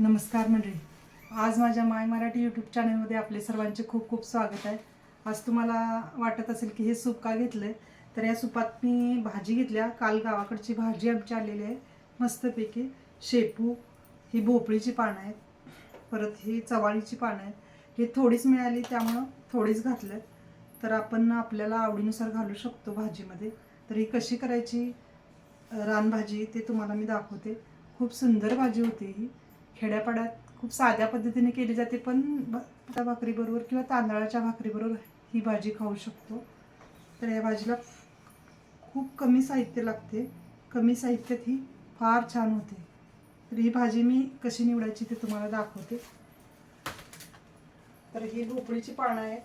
नमस्कार मंडळी. आज माझ्या माय मराठी यूट्यूब चॅनलमध्ये आपले सर्वांचे खूप खूप स्वागत आहे. आज तुम्हाला वाटत असेल की हे सूप का घेतलं आहे तर या सुपात मी भाजी घेतल्या. काल गावाकडची भाजी आमची आलेली आहे. मस्तपैकी शेपू ही भोपळीची पानं आहेत. परत ही चवाळीची पानं आहेत. ही थोडीच मिळाली त्यामुळं थोडीच घातलं तर आपण आपल्याला आवडीनुसार घालू शकतो भाजीमध्ये. तर ही कशी करायची? रानभाजी ते तुम्हाला मी दाखवते. खूप सुंदर भाजी होती ही. खेड्यापाड्यात खूप साध्या पद्धतीने केली जाते पण त्या भाकरीबरोबर किंवा तांदळाच्या भाकरीबरोबर ही भाजी खाऊ शकतो. तर या भाजीला खूप कमी साहित्य लागते. कमी साहित्यात ही फार छान होते. तर ही भाजी मी कशी निवडायची ते तुम्हाला दाखवते. तर ही भोपळीची पानं आहे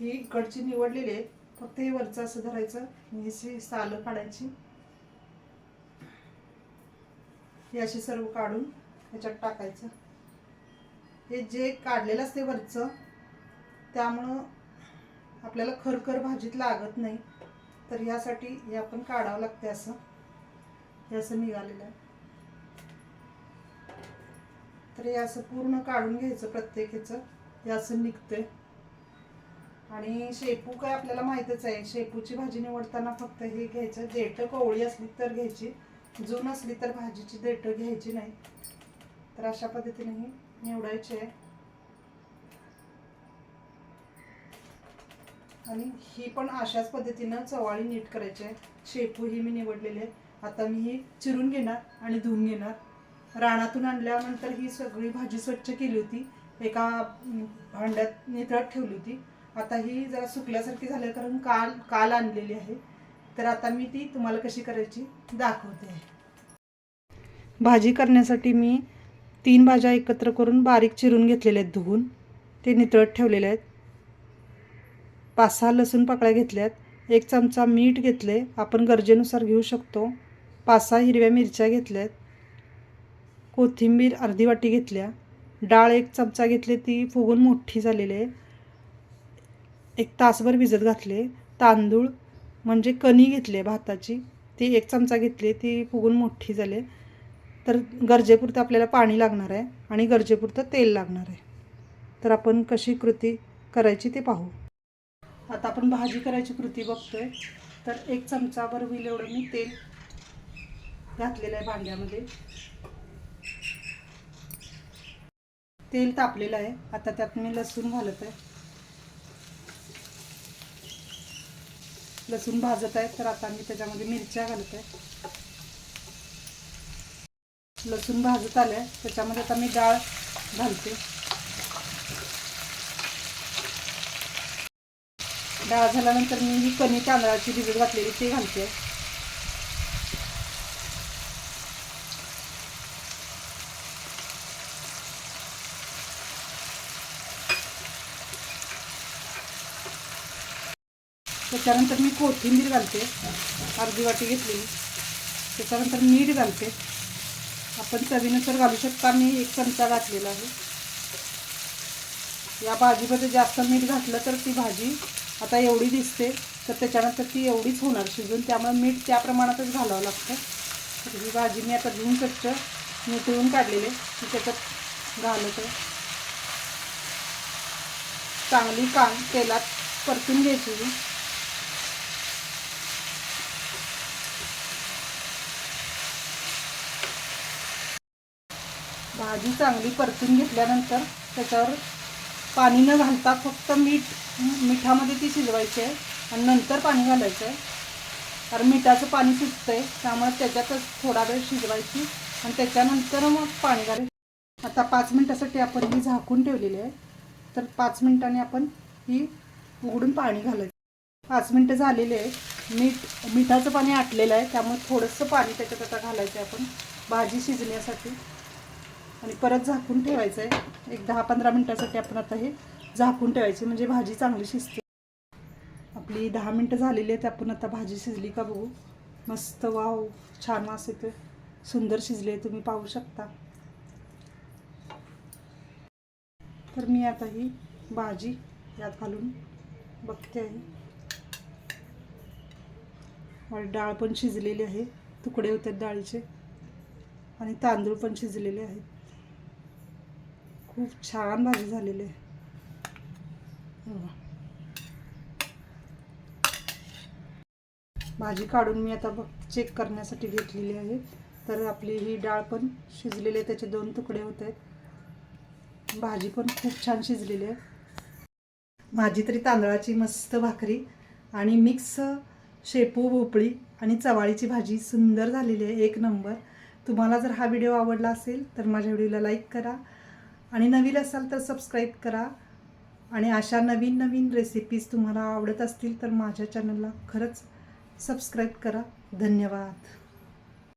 ही इकडची निवडलेली आहे फक्त हे वरचं असं धरायचं. आणि ही सालं काढायची. हे अशी सर्व काढून ह्याच्यात टाकायचं. हे जे काढलेलं असते वरचं त्यामुळं आपल्याला खरखर भाजीत लागत नाही. तर ह्यासाठी हे आपण काढावं लागते असं. हे असं निघालेलं आहे. तर हे असं पूर्ण काढून घ्यायचं प्रत्येक ह्याचं. हे असं निघतंय. आणि शेपू काय आपल्याला माहीतच आहे. शेपूची भाजी निवडताना फक्त हे घ्यायचं. देठं कोवळी असली तर घ्यायची. जून असली तर भाजीची देठं घ्यायची नाही. तर अशा पद्धतीने ही निवडायचे आणि ही पण अशाच पद्धतीनं चवाळी नीट करायची आहे. शेपू ही मी निवडलेले आता मी ही चिरून घेणार आणि धुवून घेणार. रानातून आणल्यानंतर ही सगळी भाजी स्वच्छ केली होती. एका भांड्यात नितळत ठेवली होती. आता ही जरा सुकल्यासारखी झाली कारण काल काल आणलेली आहे. तर आता मी ती तुम्हाला कशी करायची दाखवते. भाजी करण्यासाठी मी तीन भाज्या एकत्र करून बारीक चिरून घेतलेल्या आहेत धुवून. ते नितळत ठेवलेले आहेत. पाच सहा लसूण पाकळ्या घेतल्यात एक चमचा मीठ घेतले. आपण गरजेनुसार घेऊ शकतो. पाच सहा हिरव्या मिरच्या घेतल्यात कोथिंबीर अर्धी वाटी घेतल्या. डाळ एक चमचा घेतली. ती फुगून मोठी झालेली आहे. एक तासभर भिजत घातले. तांदूळ म्हणजे कणी घेतली भाताची. ती एक चमचा घेतली. ती फुगून मोठी झाली तर गरजेपुरतं आपल्याला पाणी लागणार आहे आणि गरजेपुरतं तेल लागणार आहे. तर आपण कशी कृती करायची ते पाहू. आता आपण भाजी करायची कृती बघतोय. तर एक चमचाभर होईल एवढं मी तेल घातलेलं आहे भांड्यामध्ये. तेल तापलेलं आहे. आता त्यात मी लसूण घालत आहे. लसूण भाजत आहे. तर आता मी त्याच्यामध्ये मिरच्या घालत आहे. लसूण भाजत आल्या त्याच्यामध्ये आता मी डाळ घालते. डाळ झाल्यानंतर मी ही कणी तांदळाची भिजत घातलेली ती घालते. त्याच्यानंतर मी कोथिंबीर घालते अर्धी वाटी घेतलेली. त्याच्यानंतर मीठ घालते. आपण चवीनुसार घालू शकता. मी एक चमचा घातलेला आहे. या भाजीमध्ये जास्त मीठ घातलं तर ती भाजी आता एवढी दिसते तर त्याच्यानंतर ती एवढीच होणार शिजून. त्यामुळे मीठ त्या प्रमाणातच घालावं लागतं. तर ही भाजी मी आता धुवून स्वच्छ नितळून काढलेले ती त्याच्यात घालत आहे. चांगली कान तेलात परतून घ्यायची भाजी चांगली परतून घेतल्यानंतर त्याच्यावर पाणी न घालता फक्त मीठ मिठामध्ये ती शिजवायची आहे आणि नंतर पाणी घालायचं आहे. कारण मिठाचं पाणी सुटतं आहे त्यामुळे त्याच्यातच थोडा वेळ शिजवायची आणि त्याच्यानंतर मग पाणी घालायचं. आता पाच मिनटासाठी आपण ही झाकून ठेवलेली आहे. तर पाच मिनटाने आपण ही उघडून पाणी घालायचं. पाच मिनटं झालेले आहे. मीठ मिठाचं पाणी आटलेलं आहे. त्यामुळे थोडंसं पाणी त्याच्यात आता घालायचं आहे आपण. भाजी शिजण्यासाठी. आणि परत झाकून ठेवायचं आहे एक दहा पंधरा मिनटासाठी आपण आता हे झाकून ठेवायचे. म्हणजे भाजी चांगली शिजते. आपली दहा मिनटं झालेली आहेत आपण आता भाजी शिजली का बघू. मस्त वाव छान वास ते सुंदर शिजले तुम्ही पाहू शकता. तर मी आता ही भाजी यात घालून बघते आहे. माझी डाळ पण शिजलेली आहे तुकडे होते डाळीचे. आणि तांदूळ पण शिजलेले आहेत. खूप छान भाजी झालेली आहे. भाजी काढून मी आता बघ चेक करण्यासाठी घेतलेली आहे. तर आपली ही डाळ पण शिजलेली आहे त्याचे दोन तुकडे होत आहेत. भाजी पण खूप छान शिजलेली आहे. भाजी तरी तांदळाची मस्त भाकरी आणि मिक्स शेपू भोपळी आणि चवाळीची भाजी सुंदर झालेली आहे एक नंबर. तुम्हाला जर हा व्हिडिओ आवडला असेल तर माझ्या व्हिडिओला लाईक करा. आणि नवीन असाल तर सबस्क्राईब करा. आणि अशा नवीन नवीन रेसिपीज तुम्हाला आवडत असतील तर माझ्या चॅनलला खरंच सबस्क्राईब करा. धन्यवाद.